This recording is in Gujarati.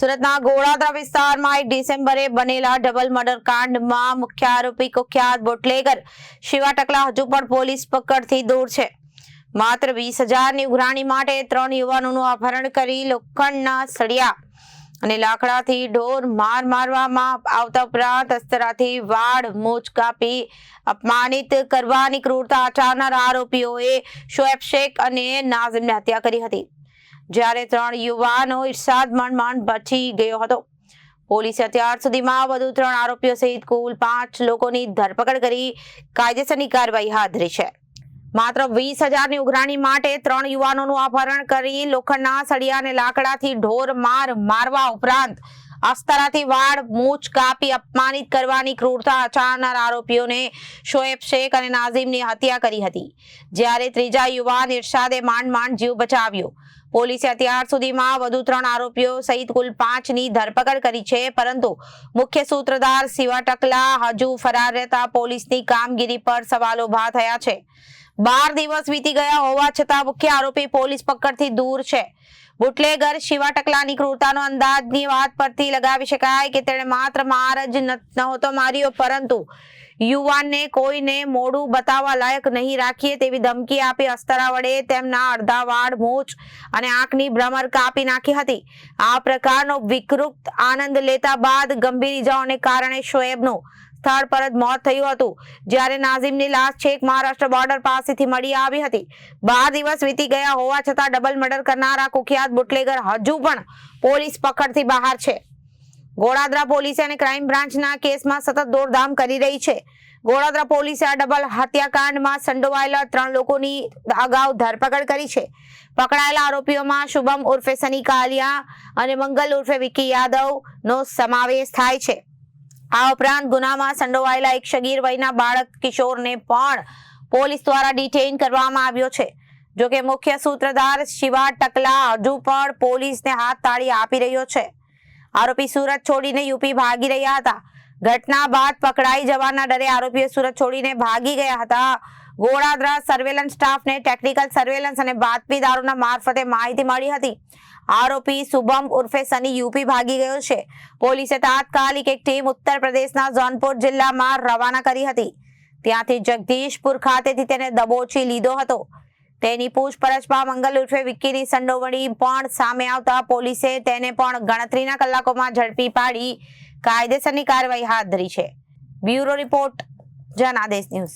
સુરતના ગોળાદરા વિસ્તારમાં એક ડિસેમ્બરે બનેલા ડબલ મર્ડર કાંડમાં મુખ્ય આરોપી કુખ્યાત બોટલેગર શિવા ટકલા હજુ પણ પોલીસ પકડથી દૂર છે. માત્ર વીસ હજારની ઉઘરાણી માટે ત્રણ યુવાનોનું અપહરણ કરી લોખંડના સળિયા અને લાકડાથી ઢોર માર મારવામાં આવતા ઉપરાંત અસ્તરાથી વાળ મૂછ કાપી અપમાનિત કરવાની ક્રૂરતા આચરનાર આરોપીઓએ શોએબ શેખ અને નાઝિમને હત્યા કરી હતી. જ્યારે ત્રણ યુવાનો ઇરશાદ માંડ બચી ગયો હતો. પોલીસે અત્યાર સુધીમાં વધુ ત્રણ આરોપીઓ સહિત કુલ પાંચ લોકોની ધરપકડ કરી કાયદેસરની કાર્યવાહી હાથ ધરી છે. માત્ર વીસ હજારની ઉઘરાણી માટે ત્રણ યુવાનોનું અપહરણ કરી લોખંડના સળિયા અને લાકડાથી ઢોર માર મારવા ઉપરાંત અસ્તરાથી વાળ, મૂછ કાપી અપમાનિત કરવાની ક્રૂરતા આચરનાર આરોપીઓને શોએબ શેખ અને નાઝીમની હત્યા કરી હતી. જ્યારે ત્રીજા યુવાન ઇરશાદે માંડ માંડ જીવ બચાવ્યો. પોલીસે અત્યાર સુધીમાં વધુ ત્રણ આરોપીઓ સહિત કુલ પાંચની ધરપકડ કરી છે, પરંતુ મુખ્ય સૂત્રધાર શિવા ટકલા હજુ ફરાર રહેતા પોલીસની કામગીરી પર સવાલો ઊભા થયા છે. બાર દિવસ વીતી ગયા હોવા છતાં મુખ્ય આરોપી પોલીસ પકડથી દૂર છે. બુટલેગર, શિવા ટકલાની ક્રૂરતાનો અંદાજની વાત પરથી લગાવી શકાય કે તેણે માત્ર માર જ નહોતો માર્યો, પરંતુ યુવાનને કોઈને મોડું બતાવવા લાયક નહીં રાખીએ તેવી ધમકી આપી અસ્તરા વડે તેમના અડધા વાળ મૂછ અને આંખની ભ્રમર કાપી નાખી હતી. આ પ્રકારનો વિકૃત આનંદ લેતા બાદ ગંભીર ઇજાઓને કારણે શોએબનું સ્થળ પર જ મોત થયું હતું. જ્યારે નાઝીમની લાશ છેક મહારાષ્ટ્ર બોર્ડર પાસેથી મળી આવી હતી. બાર દિવસ વીતી ગયા હોવા છતાં ડબલ મર્ડર કરનારા કુખ્યાત બુટલેગર હજુ પણ પોલીસ પકડથી બહાર છે. ગોળાદરા પોલીસે અને ક્રાઇમ બ્રાન્ચના કેસમાં સતત દોડધામ કરી રહી છે. ગોળાદરા પોલીસે આ ડબલ હત્યાકાંડમાં સંડોવાયેલા ત્રણ લોકોની અગાઉ ધરપકડ કરી છે. પકડાયેલા આરોપીઓમાં શુભમ ઉર્ફે સની કાલિયા અને મંગલ ઉર્ફે વિકી યાદવ નો સમાવેશ થાય છે. આ ઉપરાંત ગુનામાં સંડોવાયેલા એક શગીર વયના બાળક કિશોરને પણ પોલીસ દ્વારા ડિટેઇન કરવામાં આવ્યો છે. જોકે મુખ્ય સૂત્રધાર શિવા ટકલા હજુ પણ પોલીસને હાથ તાળી આપી રહ્યો છે. આરોપી સુરત છોડીને યુપી ભાગી રહ્યા હતા. ઘટના બાદ પકડાઈ જવાના ડરે આરોપીઓ સુરત છોડીને ભાગી ગયા હતા. ગોળાદરા સર્વેલન્સ સ્ટાફને ટેકનિકલ સર્વેલન્સ અને બાતમીદારોના મારફતે માહિતી મળી હતી. આરોપી શુભમ ઉર્ફે સની યુપી ભાગી ગયો છે. પોલીસે તાત્કાલિક એક ટીમ ઉત્તર પ્રદેશના જોનપુર જિલ્લામાં રવાના કરી હતી. ત્યાંથી જગદીશપુર ખાતેથી તેને દબોચી લીધો હતો. તેની પૂછપરછમાં મંગલ ઉર્ફે વિક્કીની સંડોવણી પણ સામે આવતા પોલીસે તેને પણ ગણતરીના કલાકોમાં ઝડપી પાડી કાયદેસરની કાર્યવાહી હાથ ધરી છે. Bureau report Janadesh news.